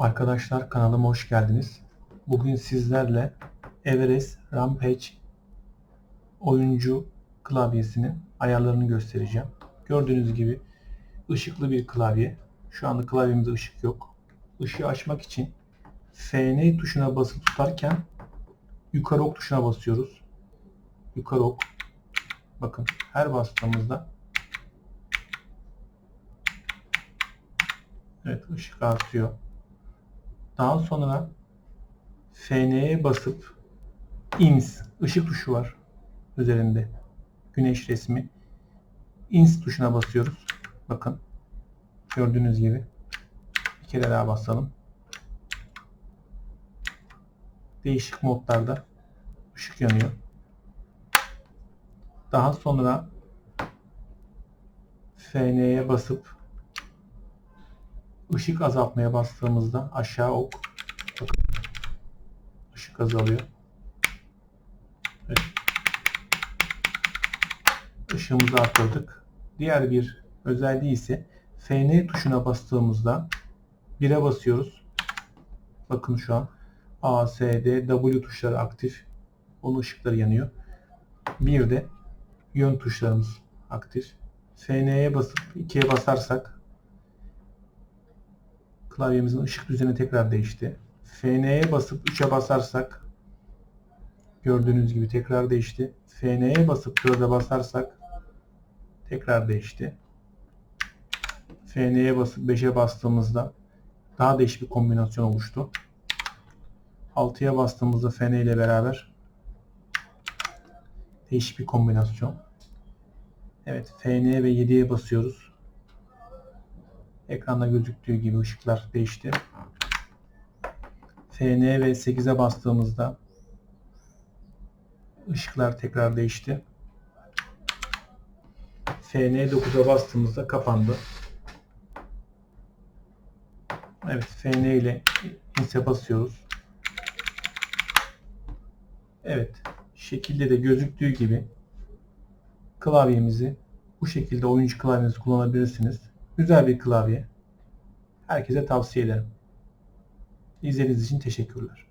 Arkadaşlar kanalıma hoş geldiniz. Bugün sizlerle Everest Rampage oyuncu klavyesinin ayarlarını göstereceğim. Gördüğünüz gibi ışıklı bir klavye. Şu anda klavyemizde ışık yok. Işığı açmak için FN tuşuna basılı tutarken yukarı ok tuşuna basıyoruz. Yukarı ok. Bakın her bastığımızda Evet ışık artıyor. Daha sonra FN'ye basıp ins ışık tuşu var üzerinde. Güneş resmi. ins tuşuna basıyoruz. Bakın. Gördüğünüz gibi. Bir kere daha basalım. Değişik modlarda ışık yanıyor. Daha sonra FN'ye basıp ışık azaltmaya bastığımızda aşağı ok bakın, ışık azalıyor. Evet. Işığımızı arttırdık. Diğer bir özelliği ise FN tuşuna bastığımızda 1'e basıyoruz. Bakın şu an A, S, D, W tuşları aktif. Onun ışıkları yanıyor. Bir de yön tuşlarımız aktif. FN'ye basıp 2'ye basarsak klavyemizin ışık düzeni tekrar değişti. FN'ye basıp 3'e basarsak gördüğünüz gibi tekrar değişti. FN'ye basıp 4'e basarsak tekrar değişti. FN'ye basıp 5'e bastığımızda daha değişik bir kombinasyon oluştu. 6'ya bastığımızda FN ile beraber değişik bir kombinasyon. Evet FN ve 7'ye basıyoruz. Ekranda gözüktüğü gibi ışıklar değişti. FN ve 8'e bastığımızda ışıklar tekrar değişti. FN 9'a bastığımızda kapandı. Evet FN ile inse basıyoruz. Evet şekilde de gözüktüğü gibi klavyemizi bu şekilde oyuncu klavyenizi kullanabilirsiniz. Güzel bir klavye. Herkese tavsiye ederim. İzlediğiniz için teşekkürler.